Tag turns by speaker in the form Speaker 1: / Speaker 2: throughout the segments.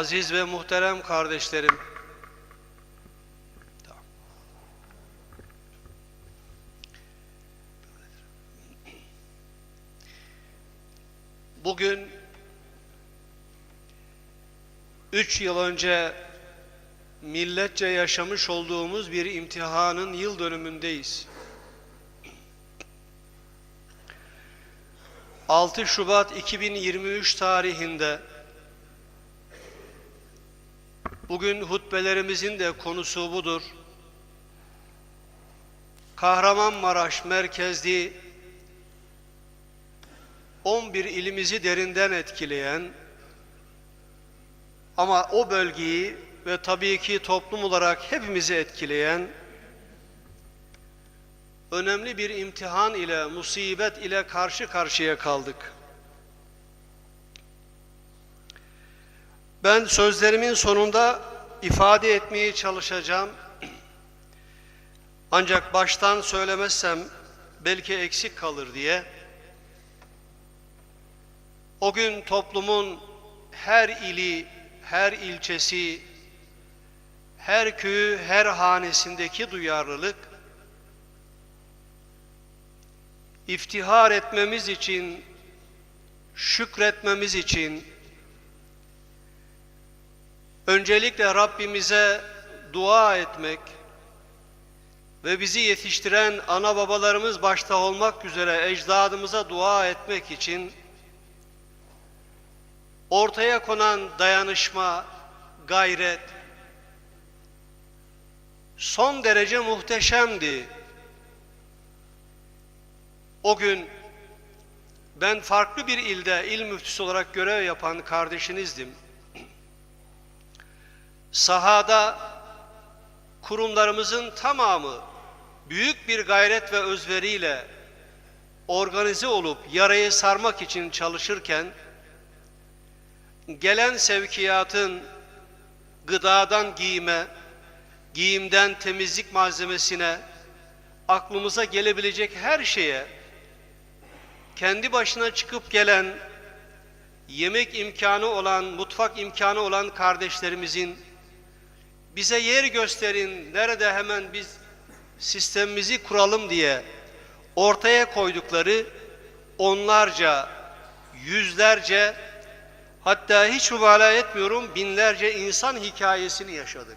Speaker 1: Aziz ve muhterem kardeşlerim, bugün üç yıl önce milletçe yaşamış olduğumuz bir imtihanın yıl dönümündeyiz. 6 Şubat 2023 tarihinde bugün hutbelerimizin de konusu budur. Kahramanmaraş merkezli 11 ilimizi derinden etkileyen ama o bölgeyi ve tabii ki toplum olarak hepimizi etkileyen önemli bir imtihan ile, musibet ile karşı karşıya kaldık. Ben sözlerimin sonunda ifade etmeye çalışacağım. Ancak baştan söylemezsem belki eksik kalır diye. O gün toplumun her ili, her ilçesi, her köyü, her hanesindeki duyarlılık iftihar etmemiz için, şükretmemiz için öncelikle Rabbimize dua etmek ve bizi yetiştiren ana babalarımız başta olmak üzere ecdadımıza dua etmek için ortaya konan dayanışma, gayret son derece muhteşemdi. O gün ben farklı bir ilde il müftüsü olarak görev yapan kardeşinizdim. Sahada kurumlarımızın tamamı büyük bir gayret ve özveriyle organize olup yarayı sarmak için çalışırken gelen sevkiyatın gıdadan giyime, giyimden temizlik malzemesine, aklımıza gelebilecek her şeye kendi başına çıkıp gelen yemek imkanı olan, mutfak imkanı olan kardeşlerimizin bize yer gösterin, nerede hemen biz sistemimizi kuralım diye ortaya koydukları onlarca, yüzlerce hatta hiç mübalağa etmiyorum binlerce insan hikayesini yaşadık.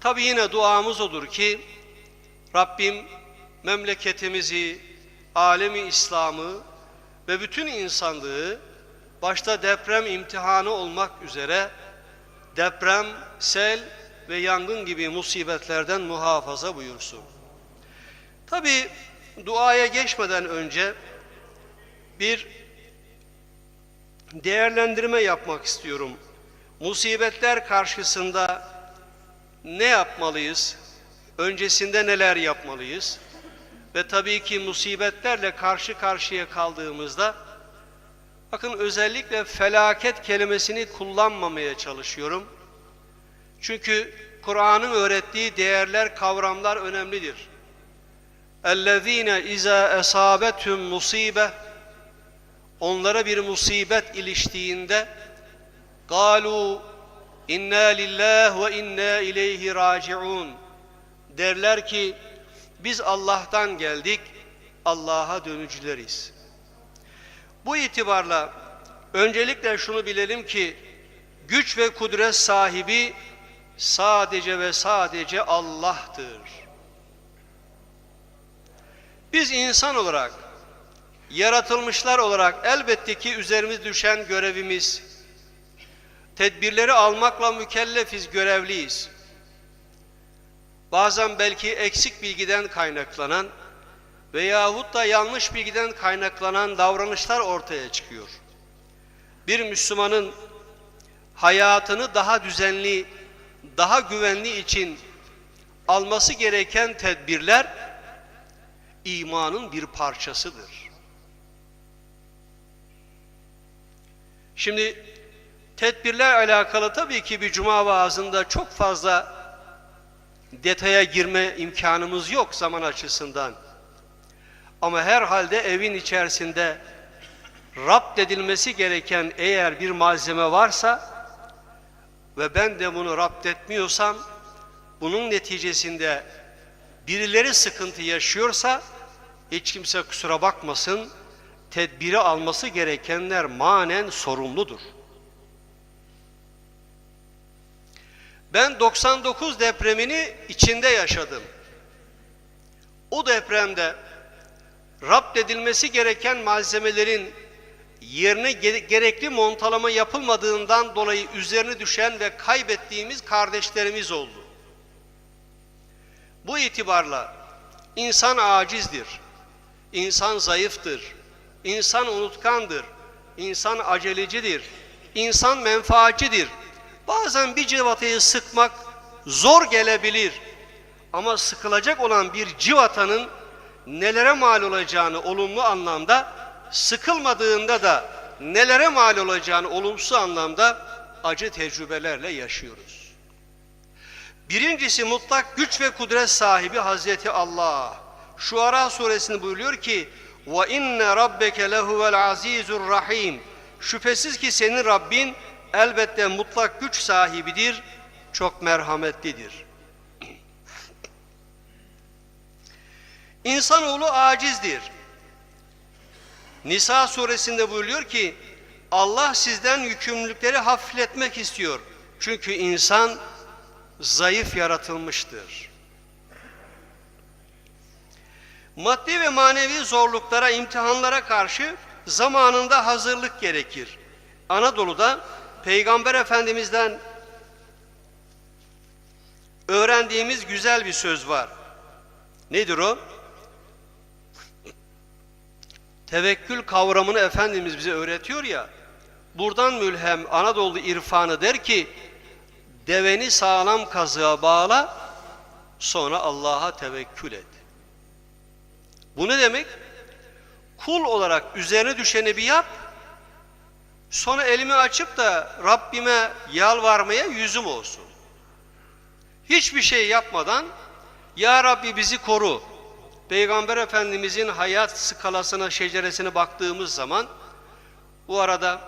Speaker 1: Tabi yine duamız odur ki Rabbim memleketimizi, alemi İslam'ı ve bütün insanlığı başta deprem imtihanı olmak üzere deprem, sel ve yangın gibi musibetlerden muhafaza buyursun. Tabi duaya geçmeden önce bir değerlendirme yapmak istiyorum. Musibetler karşısında ne yapmalıyız? Öncesinde neler yapmalıyız? Ve tabii ki musibetlerle karşı karşıya kaldığımızda bakın özellikle felaket kelimesini kullanmamaya çalışıyorum. Çünkü Kur'an'ın öğrettiği değerler, kavramlar önemlidir. اَلَّذ۪ينَ اِذَا اَصَابَتْهُمْ مُصِيبَةً Onlara bir musibet iliştiğinde قَالُوا İnna lillah ve inna ileyhi raciun derler ki biz Allah'tan geldik Allah'a dönücüleriz. Bu itibarla öncelikle şunu bilelim ki güç ve kudret sahibi sadece ve sadece Allah'tır. Biz insan olarak yaratılmışlar olarak elbette ki üzerimiz düşen görevimiz tedbirleri almakla mükellefiz, görevliyiz. Bazen belki eksik bilgiden kaynaklanan veyahut da yanlış bilgiden kaynaklanan davranışlar ortaya çıkıyor. Bir Müslümanın hayatını daha düzenli, daha güvenli için alması gereken tedbirler imanın bir parçasıdır. Şimdi Tedbirler alakalı tabii ki bir cuma vaazında çok fazla detaya girme imkanımız yok zaman açısından. Ama herhalde evin içerisinde rapt edilmesi gereken eğer bir malzeme varsa ve ben de bunu rapt etmiyorsam bunun neticesinde birileri sıkıntı yaşıyorsa hiç kimse kusura bakmasın tedbiri alması gerekenler manen sorumludur. Ben 99 depremini içinde yaşadım. O depremde rapt edilmesi gereken malzemelerin yerine gerekli montalama yapılmadığından dolayı üzerine düşen ve kaybettiğimiz kardeşlerimiz oldu. Bu itibarla insan acizdir, insan zayıftır, insan unutkandır, insan acelecidir, insan menfaatçidir. Bazen bir civatayı sıkmak zor gelebilir ama sıkılacak olan bir civatanın nelere mal olacağını olumlu anlamda, sıkılmadığında da nelere mal olacağını olumsuz anlamda acı tecrübelerle yaşıyoruz. Birincisi mutlak güç ve kudret sahibi Hazreti Allah. Şuara suresinde buyuruyor ki ve inne rabbeke lehuvel rahim. Şüphesiz ki senin Rabbin elbette mutlak güç sahibidir, çok merhametlidir. İnsanoğlu acizdir. Nisa suresinde buyuruyor ki Allah sizden yükümlülükleri hafifletmek istiyor. Çünkü insan zayıf yaratılmıştır. Maddi ve manevi zorluklara, imtihanlara karşı zamanında hazırlık gerekir. Anadolu'da Peygamber Efendimiz'den öğrendiğimiz güzel bir söz var. Nedir o? Tevekkül kavramını Efendimiz bize öğretiyor ya, buradan mülhem Anadolu irfanı der ki, deveni sağlam kazığa bağla, sonra Allah'a tevekkül et. Bu ne demek? Kul olarak üzerine düşeni bir yap, sonra elimi açıp da Rabbime yalvarmaya yüzüm olsun. Hiçbir şey yapmadan, Ya Rabbi bizi koru, Peygamber Efendimizin hayat skalasına, şeceresine baktığımız zaman bu arada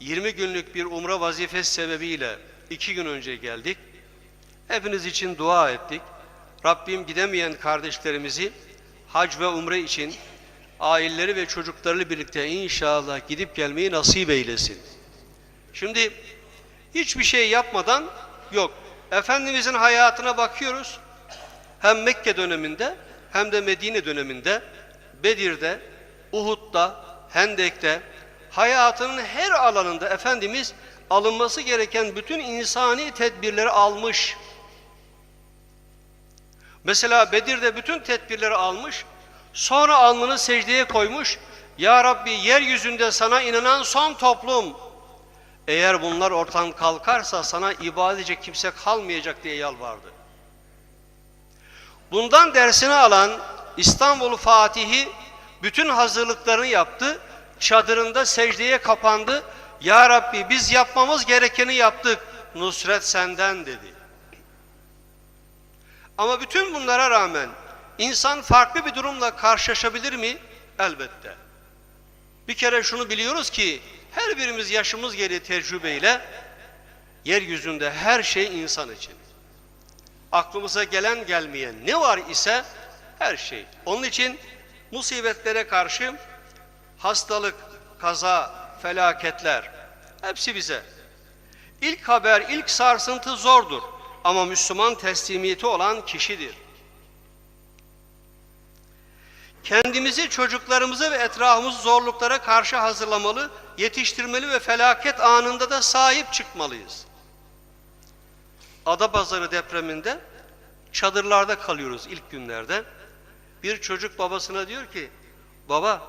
Speaker 1: 20 günlük bir umre vazifesi sebebiyle iki gün önce geldik. Hepiniz için dua ettik. Rabbim gidemeyen kardeşlerimizi hac ve umre için aileleri ve çocuklarıyla birlikte inşallah gidip gelmeyi nasip eylesin. Şimdi hiçbir şey yapmadan yok. Efendimizin hayatına bakıyoruz. Hem Mekke döneminde hem de Medine döneminde Bedir'de, Uhud'da, Hendek'te hayatının her alanında Efendimiz alınması gereken bütün insani tedbirleri almış. Mesela Bedir'de bütün tedbirleri almış, sonra alnını secdeye koymuş. Ya Rabbi yeryüzünde sana inanan son toplum. Eğer bunlar ortadan kalkarsa sana ibadet kimse kalmayacak diye yalvardı. Bundan dersini alan İstanbul Fatihi bütün hazırlıklarını yaptı. Çadırında secdeye kapandı. Ya Rabbi biz yapmamız gerekeni yaptık. Nusret senden dedi. Ama bütün bunlara rağmen insan farklı bir durumla karşılaşabilir mi? Elbette. Bir kere şunu biliyoruz ki her birimiz yaşımız gereği tecrübeyle yeryüzünde her şey insan için aklımıza gelen gelmeyen ne var ise her şey. Onun için musibetlere karşı hastalık, kaza, felaketler hepsi bize. İlk haber, ilk sarsıntı zordur ama Müslüman teslimiyeti olan kişidir. Kendimizi, çocuklarımızı ve etrafımızı zorluklara karşı hazırlamalı, yetiştirmeli ve felaket anında da sahip çıkmalıyız. Adapazarı depreminde çadırlarda kalıyoruz ilk günlerde. Bir çocuk babasına diyor ki, baba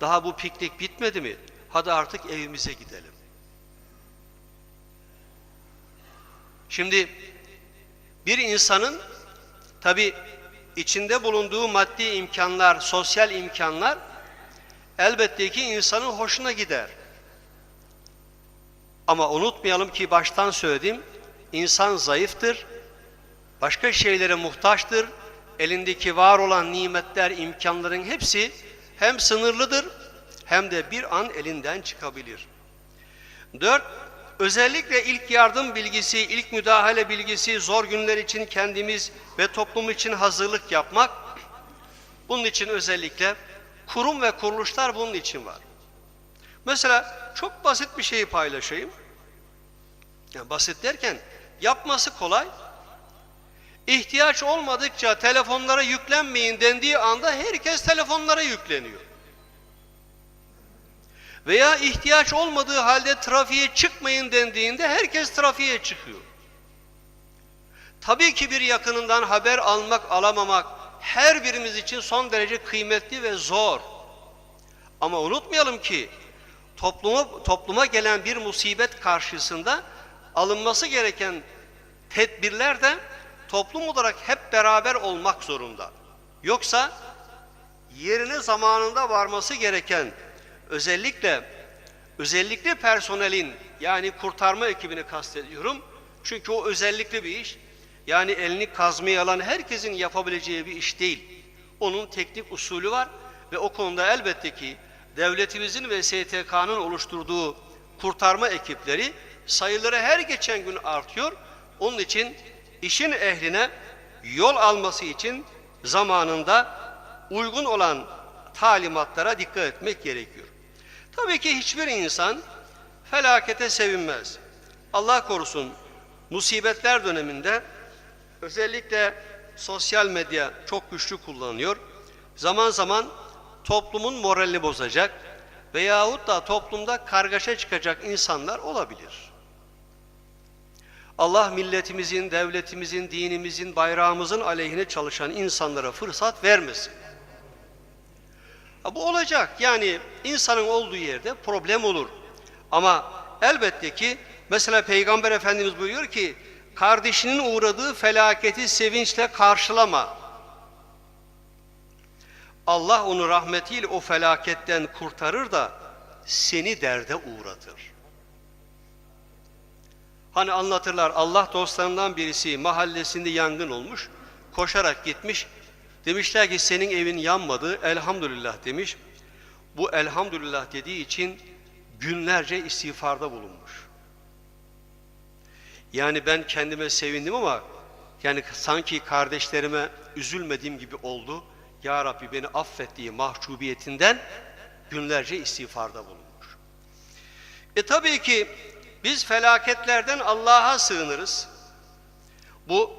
Speaker 1: daha bu piknik bitmedi mi? Hadi artık evimize gidelim. Şimdi bir insanın tabi içinde bulunduğu maddi imkanlar, sosyal imkanlar elbette ki insanın hoşuna gider. Ama unutmayalım ki baştan söyledim, insan zayıftır, başka şeylere muhtaçtır. Elindeki var olan nimetler, imkanların hepsi hem sınırlıdır hem de bir an elinden çıkabilir. Dört, özellikle ilk yardım bilgisi, ilk müdahale bilgisi, zor günler için kendimiz ve toplum için hazırlık yapmak, bunun için özellikle kurum ve kuruluşlar bunun için var. Mesela çok basit bir şeyi paylaşayım. Yani basit derken yapması kolay. İhtiyaç olmadıkça telefonlara yüklenmeyin dendiği anda herkes telefonlara yükleniyor. Veya ihtiyaç olmadığı halde trafiğe çıkmayın dendiğinde herkes trafiğe çıkıyor. Tabii ki bir yakınından haber almak, alamamak her birimiz için son derece kıymetli ve zor. Ama unutmayalım ki topluma, topluma gelen bir musibet karşısında alınması gereken tedbirler de toplum olarak hep beraber olmak zorunda. Yoksa yerine zamanında varması gereken özellikle özellikle personelin yani kurtarma ekibini kastediyorum. Çünkü o özellikle bir iş. Yani elini kazmaya alan herkesin yapabileceği bir iş değil. Onun teknik usulü var ve o konuda elbette ki devletimizin ve STK'nın oluşturduğu kurtarma ekipleri sayıları her geçen gün artıyor. Onun için işin ehline yol alması için zamanında uygun olan talimatlara dikkat etmek gerekiyor. Tabii ki hiçbir insan felakete sevinmez. Allah korusun musibetler döneminde özellikle sosyal medya çok güçlü kullanılıyor. Zaman zaman toplumun moralini bozacak veyahut da toplumda kargaşa çıkacak insanlar olabilir. Allah milletimizin, devletimizin, dinimizin, bayrağımızın aleyhine çalışan insanlara fırsat vermesin. Bu olacak. Yani insanın olduğu yerde problem olur. Ama elbette ki mesela Peygamber Efendimiz buyuruyor ki kardeşinin uğradığı felaketi sevinçle karşılama. Allah onu rahmetiyle o felaketten kurtarır da seni derde uğratır. Hani anlatırlar Allah dostlarından birisi mahallesinde yangın olmuş, koşarak gitmiş. Demişler ki senin evin yanmadı, elhamdülillah demiş. Bu elhamdülillah dediği için günlerce istiğfarda bulunmuş. Yani ben kendime sevindim ama yani sanki kardeşlerime üzülmediğim gibi oldu. Ya Rabbi beni affettiği mahcubiyetinden günlerce istiğfarda bulunmuş. E tabii ki biz felaketlerden Allah'a sığınırız. Bu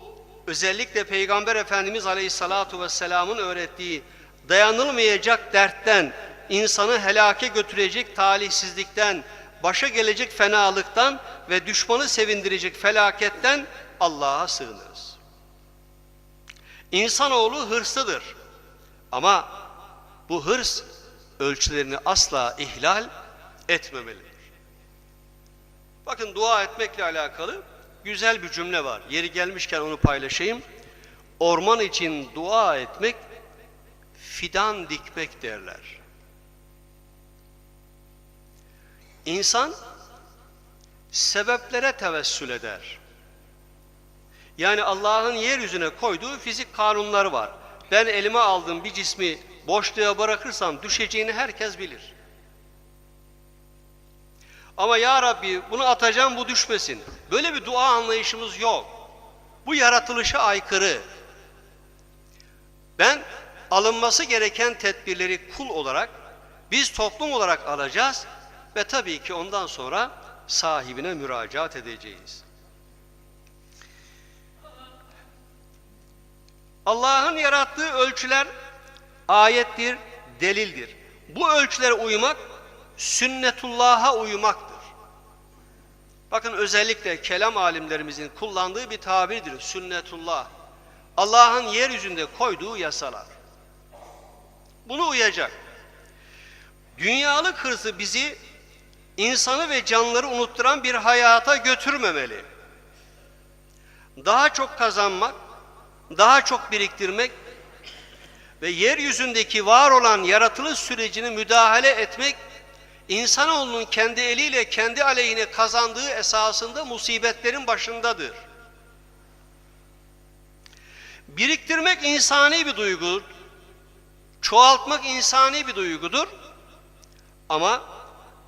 Speaker 1: özellikle Peygamber Efendimiz Aleyhissalatu Vesselam'ın öğrettiği dayanılmayacak dertten, insanı helake götürecek talihsizlikten, başa gelecek fenalıktan ve düşmanı sevindirecek felaketten Allah'a sığınırız. İnsanoğlu hırslıdır. Ama bu hırs ölçülerini asla ihlal etmemelidir. Bakın dua etmekle alakalı güzel bir cümle var. Yeri gelmişken onu paylaşayım. Orman için dua etmek fidan dikmek derler. İnsan sebeplere tevessül eder. Yani Allah'ın yeryüzüne koyduğu fizik kanunları var. Ben elime aldığım bir cismi boşluğa bırakırsam düşeceğini herkes bilir. Ama ya Rabbi bunu atacağım bu düşmesin. Böyle bir dua anlayışımız yok. Bu yaratılışa aykırı. Ben alınması gereken tedbirleri kul olarak biz toplum olarak alacağız ve tabii ki ondan sonra sahibine müracaat edeceğiz. Allah'ın yarattığı ölçüler ayettir, delildir. Bu ölçülere uymak sünnetullah'a uymaktır. Bakın özellikle kelam alimlerimizin kullandığı bir tabirdir sünnetullah. Allah'ın yeryüzünde koyduğu yasalar. Bunu uyacak. Dünyalık hırsı bizi insanı ve canlıları unutturan bir hayata götürmemeli. Daha çok kazanmak, daha çok biriktirmek ve yeryüzündeki var olan yaratılış sürecini müdahale etmek insanoğlunun kendi eliyle kendi aleyhine kazandığı esasında musibetlerin başındadır. Biriktirmek insani bir duygudur. Çoğaltmak insani bir duygudur. Ama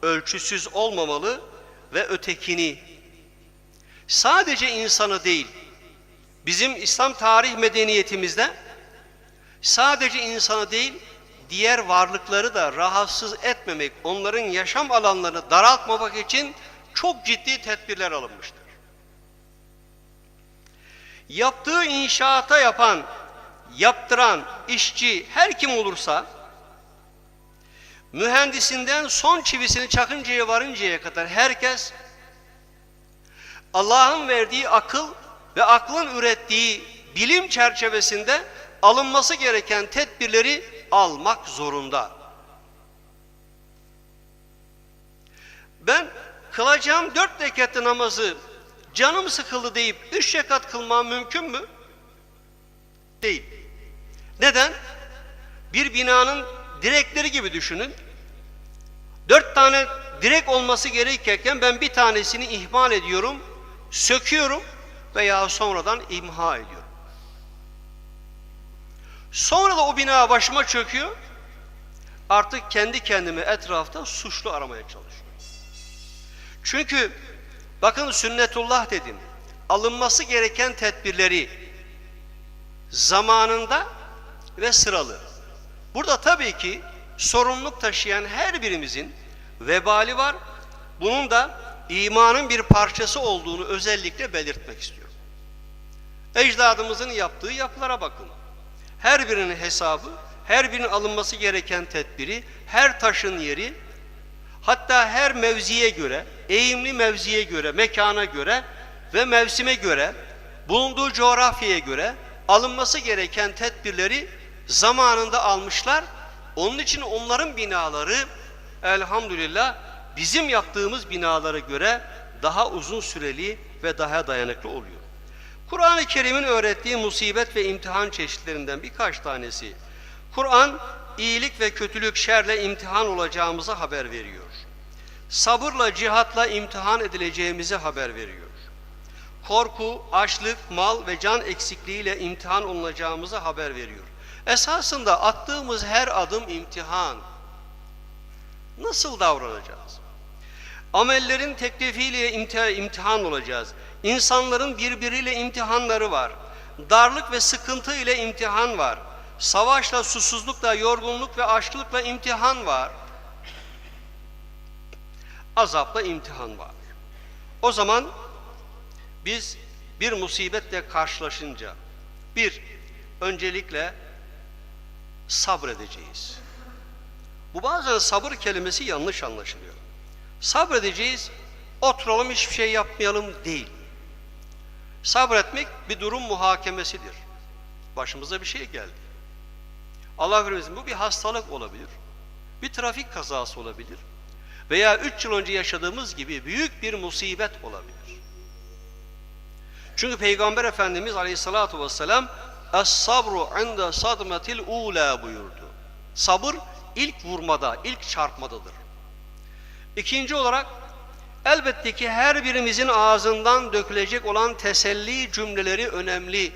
Speaker 1: ölçüsüz olmamalı ve ötekini sadece insanı değil bizim İslam tarih medeniyetimizde sadece insanı değil diğer varlıkları da rahatsız etmemek, onların yaşam alanlarını daraltmamak için çok ciddi tedbirler alınmıştır. Yaptığı inşaata yapan, yaptıran işçi her kim olursa mühendisinden son çivisini çakıncaya varıncaya kadar herkes Allah'ın verdiği akıl ve aklın ürettiği bilim çerçevesinde alınması gereken tedbirleri almak zorunda. Ben kılacağım dört rekatlı namazı canım sıkıldı deyip üç rekat kılmam mümkün mü? Değil. Neden? Bir binanın direkleri gibi düşünün. Dört tane direk olması gerekirken ben bir tanesini ihmal ediyorum, söküyorum veya sonradan imha ediyorum. Sonra da o bina başıma çöküyor. Artık kendi kendimi etrafta suçlu aramaya çalışıyorum. Çünkü bakın sünnetullah dedim. Alınması gereken tedbirleri zamanında ve sıralı. Burada tabii ki sorumluluk taşıyan her birimizin vebali var. Bunun da imanın bir parçası olduğunu özellikle belirtmek istiyorum. Ecdadımızın yaptığı yapılara bakın. Her birinin hesabı, her birinin alınması gereken tedbiri, her taşın yeri, hatta her mevziye göre, eğimli mevziye göre, mekana göre ve mevsime göre, bulunduğu coğrafyaya göre alınması gereken tedbirleri zamanında almışlar. Onun için onların binaları elhamdülillah bizim yaptığımız binalara göre daha uzun süreli ve daha dayanıklı oluyor. Kur'an-ı Kerim'in öğrettiği musibet ve imtihan çeşitlerinden birkaç tanesi. Kur'an iyilik ve kötülük şerle imtihan olacağımızı haber veriyor. Sabırla cihatla imtihan edileceğimizi haber veriyor. Korku, açlık, mal ve can eksikliğiyle imtihan olunacağımızı haber veriyor. Esasında attığımız her adım imtihan. Nasıl davranacağız? Amellerin teklifiyle imtihan olacağız. İnsanların birbiriyle imtihanları var. Darlık ve sıkıntı ile imtihan var. Savaşla, susuzlukla, yorgunluk ve açlıkla imtihan var. Azapla imtihan var. O zaman biz bir musibetle karşılaşınca bir, öncelikle sabredeceğiz. Bu bazen sabır kelimesi yanlış anlaşılıyor. Sabredeceğiz, oturalım hiçbir şey yapmayalım değil. Sabretmek bir durum muhakemesidir. Başımıza bir şey geldi. Allah vermesin bu bir hastalık olabilir. Bir trafik kazası olabilir. Veya üç yıl önce yaşadığımız gibi büyük bir musibet olabilir. Çünkü Peygamber Efendimiz Aleyhisselatü Vesselam Es-sabru inde sadmetil ula buyurdu. Sabır ilk vurmada, ilk çarpmadadır. İkinci olarak elbette ki her birimizin ağzından dökülecek olan teselli cümleleri önemli.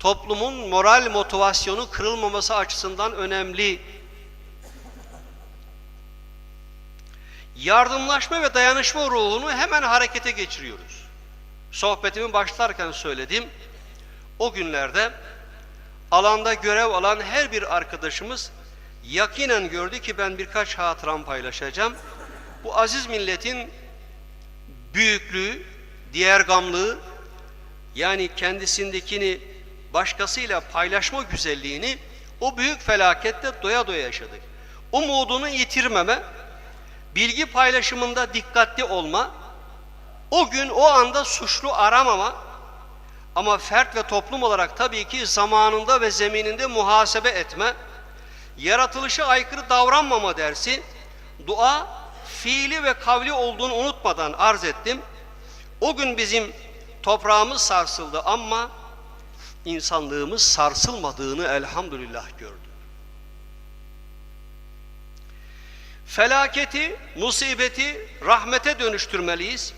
Speaker 1: Toplumun moral motivasyonu kırılmaması açısından önemli. Yardımlaşma ve dayanışma ruhunu hemen harekete geçiriyoruz. Sohbetimi başlarken söyledim. O günlerde alanda görev alan her bir arkadaşımız yakinen gördü ki ben birkaç hatıram paylaşacağım. Bu aziz milletin büyüklüğü, diğer gamlığı yani kendisindekini başkasıyla paylaşma güzelliğini o büyük felakette doya doya yaşadık. Umudunu yitirmeme, bilgi paylaşımında dikkatli olma, o gün o anda suçlu aramama ama fert ve toplum olarak tabii ki zamanında ve zemininde muhasebe etme, yaratılışa aykırı davranmama dersi, dua fiili ve kavli olduğunu unutmadan arz ettim. O gün bizim toprağımız sarsıldı ama insanlığımız sarsılmadığını elhamdülillah gördü. Felaketi, musibeti rahmete dönüştürmeliyiz.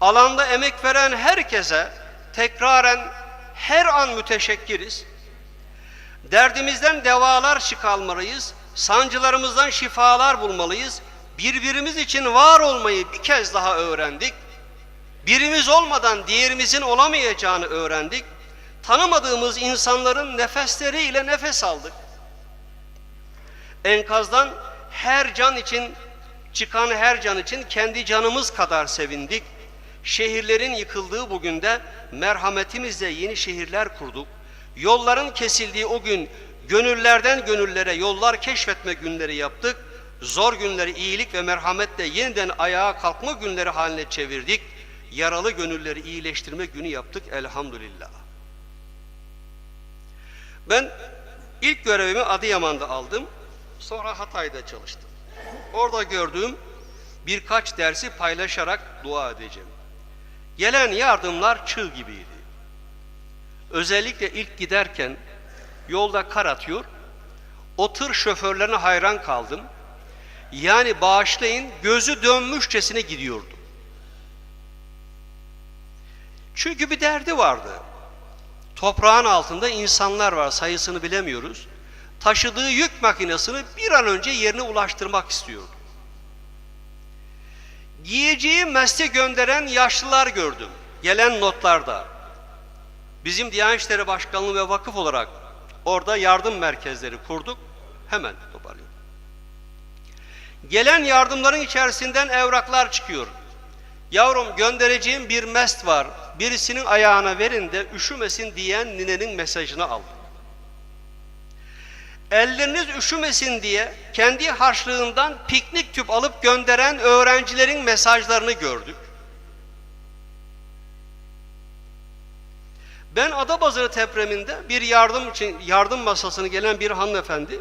Speaker 1: Alanda emek veren herkese tekraren her an müteşekkiriz. Derdimizden devalar çıkarmalıyız. Sancılarımızdan şifalar bulmalıyız. Birbirimiz için var olmayı bir kez daha öğrendik. Birimiz olmadan diğerimizin olamayacağını öğrendik. Tanımadığımız insanların nefesleriyle nefes aldık. Enkazdan her can için çıkan her can için kendi canımız kadar sevindik. Şehirlerin yıkıldığı bugün de merhametimizle yeni şehirler kurduk. Yolların kesildiği o gün gönüllerden gönüllere yollar keşfetme günleri yaptık. Zor günleri iyilik ve merhametle yeniden ayağa kalkma günleri haline çevirdik. Yaralı gönülleri iyileştirme günü yaptık elhamdülillah. Ben ilk görevimi Adıyaman'da aldım. Sonra Hatay'da çalıştım. Orada gördüğüm birkaç dersi paylaşarak dua edeceğim. Gelen yardımlar çığ gibiydi. Özellikle ilk giderken yolda kar atıyor. O tır şoförlerine hayran kaldım. Yani bağışlayın gözü dönmüşçesine gidiyordu. Çünkü bir derdi vardı. Toprağın altında insanlar var sayısını bilemiyoruz. Taşıdığı yük makinesini bir an önce yerine ulaştırmak istiyordu. Giyeceği mesle gönderen yaşlılar gördüm. Gelen notlarda. Bizim Diyanet İşleri Başkanlığı ve vakıf olarak orada yardım merkezleri kurduk. Hemen. Gelen yardımların içerisinden evraklar çıkıyor. Yavrum göndereceğim bir mest var. Birisinin ayağına verin de üşümesin diyen ninenin mesajını aldım. Elleriniz üşümesin diye kendi harçlığından piknik tüp alıp gönderen öğrencilerin mesajlarını gördük. Ben Adapazarı depreminde bir yardım için yardım masasını gelen bir hanımefendi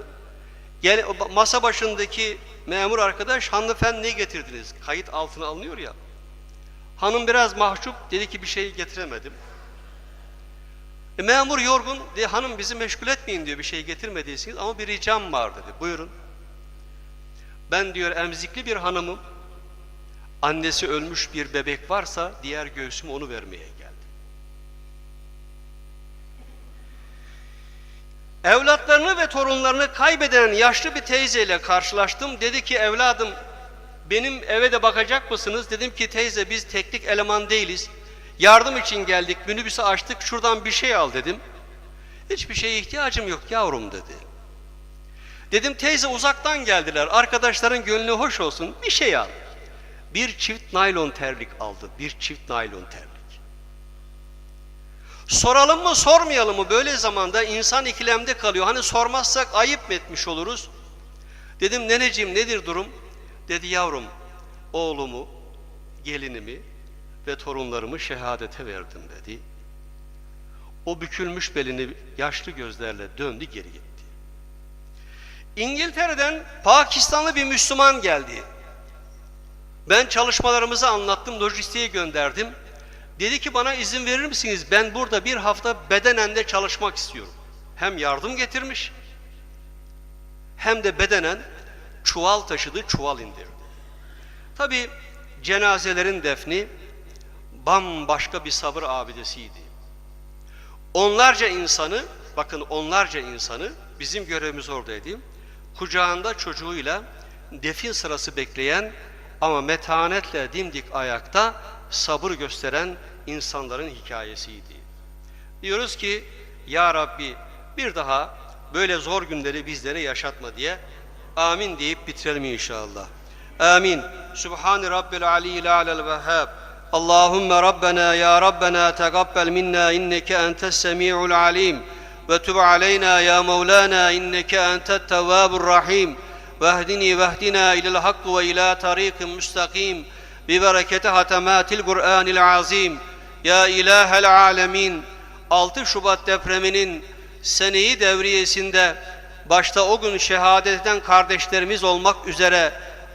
Speaker 1: gel, masa başındaki memur arkadaş hanımefendi ne getirdiniz? Kayıt altına alınıyor ya. Hanım biraz mahcup dedi ki bir şey getiremedim. E, memur yorgun dedi hanım bizi meşgul etmeyin diyor bir şey getirmediyseniz ama bir ricam var dedi. Buyurun. Ben diyor emzikli bir hanımım. Annesi ölmüş bir bebek varsa diğer göğsüm onu vermeye geldi. Evlatlarını ve torunlarını kaybeden yaşlı bir teyzeyle karşılaştım. Dedi ki evladım benim eve de bakacak mısınız? Dedim ki teyze biz teknik eleman değiliz. Yardım için geldik, minibüsü açtık, şuradan bir şey al dedim. Hiçbir şeye ihtiyacım yok yavrum dedi. Dedim teyze uzaktan geldiler, arkadaşların gönlü hoş olsun, bir şey al. Bir çift naylon terlik aldı, bir çift naylon terlik. Soralım mı sormayalım mı böyle zamanda insan ikilemde kalıyor. Hani sormazsak ayıp mı etmiş oluruz? Dedim neneciğim nedir durum? Dedi yavrum oğlumu, gelinimi ve torunlarımı şehadete verdim dedi. O bükülmüş belini yaşlı gözlerle döndü geri gitti. İngiltere'den Pakistanlı bir Müslüman geldi. Ben çalışmalarımızı anlattım, lojistiğe gönderdim. Dedi ki bana izin verir misiniz? Ben burada bir hafta bedenen de çalışmak istiyorum. Hem yardım getirmiş hem de bedenen çuval taşıdı, çuval indirdi. Tabi cenazelerin defni bambaşka bir sabır abidesiydi. Onlarca insanı, bakın onlarca insanı bizim görevimiz oradaydı. Kucağında çocuğuyla defin sırası bekleyen ama metanetle dimdik ayakta sabır gösteren insanların hikayesiydi. Diyoruz ki ya Rabbi bir daha böyle zor günleri bizlere yaşatma diye amin deyip bitirelim inşallah. Amin. Subhan Rabbil Aliyyil Alel Vehhab. Allahumme Rabbena ya Rabbena tegabbel minna inneke entes semi'ul alim. Ve tub aleyna ya Mevlana inneke entet tevvabur rahim. Vehdini vehdina ilel hakku ve ila tarikin müstakim. Bibereketi hatematil Kur'anil azim. Ya ilahel alemin. 6 Şubat depreminin seneyi devriyesinde başta o gün şehadet eden kardeşlerimiz olmak üzere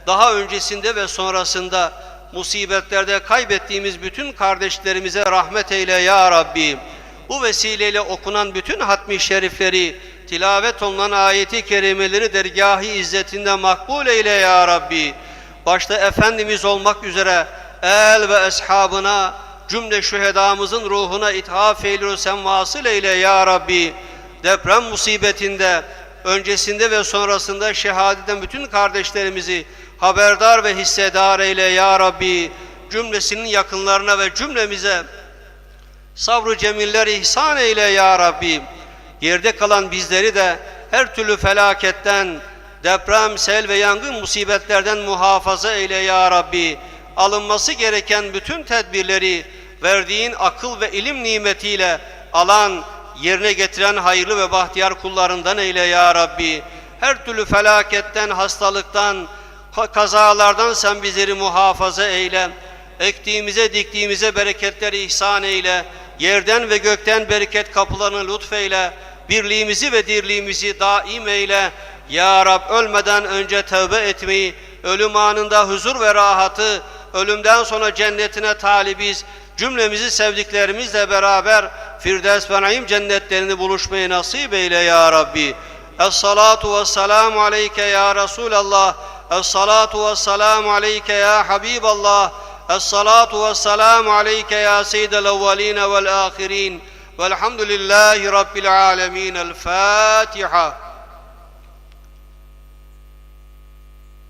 Speaker 1: daha öncesinde ve sonrasında musibetlerde kaybettiğimiz bütün kardeşlerimize rahmet eyle ya Rabbi. Bu vesileyle okunan bütün hatmi şerifleri, tilavet olunan ayeti kerimeleri dergâhi izzetinde makbul eyle ya Rabbi. Başta Efendimiz olmak üzere el ve eshabına, cümle şühedamızın ruhuna ithaf eylür sen vasıl eyle ya Rabbi. Deprem musibetinde öncesinde ve sonrasında şehadet eden bütün kardeşlerimizi haberdar ve hissedar eyle ya Rabbi. Cümlesinin yakınlarına ve cümlemize sabrı cemiller ihsan eyle ya Rabbi. Yerde kalan bizleri de her türlü felaketten, deprem, sel ve yangın musibetlerden muhafaza eyle ya Rabbi. Alınması gereken bütün tedbirleri verdiğin akıl ve ilim nimetiyle alan, yerine getiren hayırlı ve bahtiyar kullarından eyle ya Rabbi. Her türlü felaketten, hastalıktan, ka- kazalardan sen bizleri muhafaza eyle. Ektiğimize, diktiğimize bereketleri ihsan eyle. Yerden ve gökten bereket kapılarını lütfeyle. Birliğimizi ve dirliğimizi daim eyle. Ya Rab ölmeden önce tövbe etmeyi, ölüm anında huzur ve rahatı, ölümden sonra cennetine talibiz. Cümlemizi sevdiklerimizle beraber Firdevs ve Naim cennetlerini buluşmayı nasip eyle ya Rabbi. Es-salatu ve selamu aleyke ya Resulallah. Es-salatu ve selamu aleyke ya Habiballah. Es-salatu ve selamu aleyke ya seyyidel evveline vel ahirin. Velhamdülillahi Rabbil alemin. El Fatiha.